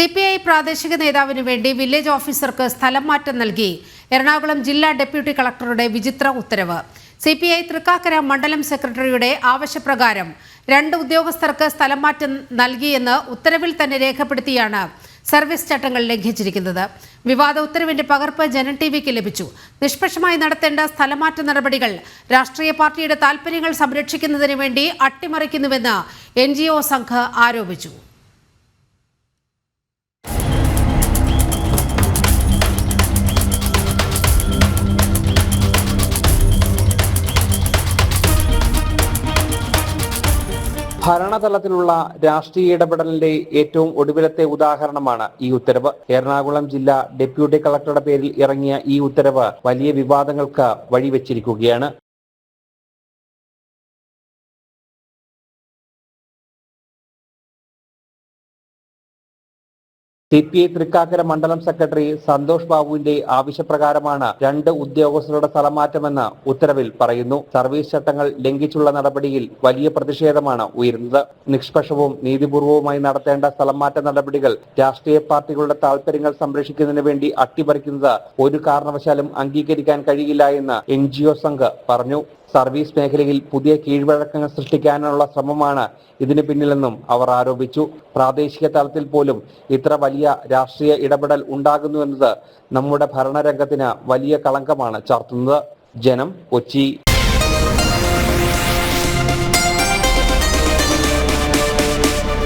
C P I പ്രാദേശിക നേതാവിന് വേണ്ടി വില്ലേജ് ഓഫീസർക്ക് സ്ഥലം മാറ്റം നൽകി. എറണാകുളം ജില്ലാ ഡെപ്യൂട്ടി കളക്ടറുടെ വിചിത്ര ഉത്തരവ്. സി പി ഐ തൃക്കാക്കര മണ്ഡലം സെക്രട്ടറിയുടെ ആവശ്യപ്രകാരം രണ്ട് ഉദ്യോഗസ്ഥർക്ക് സ്ഥലം മാറ്റം നൽകിയെന്ന് ഉത്തരവിൽ തന്നെ രേഖപ്പെടുത്തിയാണ് സർവീസ് ചട്ടങ്ങൾ ലംഘിച്ചിരിക്കുന്നത്. വിവാദ ഉത്തരവിന്റെ പകർപ്പ് ജനൻ ടി വിക്ക് ലഭിച്ചു. നിഷ്പക്ഷമായി നടത്തേണ്ട സ്ഥലമാറ്റ നടപടികൾ രാഷ്ട്രീയ പാർട്ടിയുടെ താൽപര്യങ്ങൾ സംരക്ഷിക്കുന്നതിന് വേണ്ടി അട്ടിമറിക്കുന്നുവെന്ന് എൻ ജി ഒ സംഘ് ആരോപിച്ചു. ഭരണതലത്തിലുള്ള രാഷ്ട്രീയ ഇടപെടലിന്റെ ഏറ്റവും ഒടുവിലത്തെ ഉദാഹരണമാണ് ഈ ഉത്തരവ്. എറണാകുളം ജില്ലാ ഡെപ്യൂട്ടി കളക്ടറുടെ പേരിൽ ഇറങ്ങിയ ഈ ഉത്തരവ് വലിയ വിവാദങ്ങൾക്ക് വഴിവെച്ചിരിക്കുകയാണ്. സി പി ഐ തൃക്കാക്കര മണ്ഡലം സെക്രട്ടറി സന്തോഷ് ബാബുവിന്റെ ആവശ്യപ്രകാരമാണ് രണ്ട് ഉദ്യോഗസ്ഥരുടെ സ്ഥലമാറ്റമെന്ന് ഉത്തരവിൽ പറയുന്നു. സർവീസ് ചട്ടങ്ങൾ ലംഘിച്ചുള്ള നടപടിയിൽ വലിയ പ്രതിഷേധമാണ് ഉയരുന്നത്. നിഷ്പക്ഷവും നീതിപൂർവവുമായി നടത്തേണ്ട സ്ഥലംമാറ്റ നടപടികൾ രാഷ്ട്രീയ പാർട്ടികളുടെ താൽപര്യങ്ങൾ സംരക്ഷിക്കുന്നതിന് വേണ്ടി അട്ടിമറിക്കുന്നത് ഒരു കാരണവശാലും അംഗീകരിക്കാൻ കഴിയില്ല എന്ന് എൻ ജി ഒ സംഘ് പറഞ്ഞു. സർവീസ് മേഖലയിൽ പുതിയ കീഴ്വഴക്കങ്ങൾ സൃഷ്ടിക്കാനുള്ള ശ്രമമാണ് ഇതിന് പിന്നിലെന്നും അവർ ആരോപിച്ചു. പ്രാദേശിക തലത്തിൽ പോലും ഇത്ര വലിയ രാഷ്ട്രീയ ഇടപെടൽ ഉണ്ടാകുന്നു എന്നത് നമ്മുടെ ഭരണരംഗത്തിന് വലിയ കളങ്കമാണ് ചാർത്തുന്നത്. ജനം കൊച്ചി.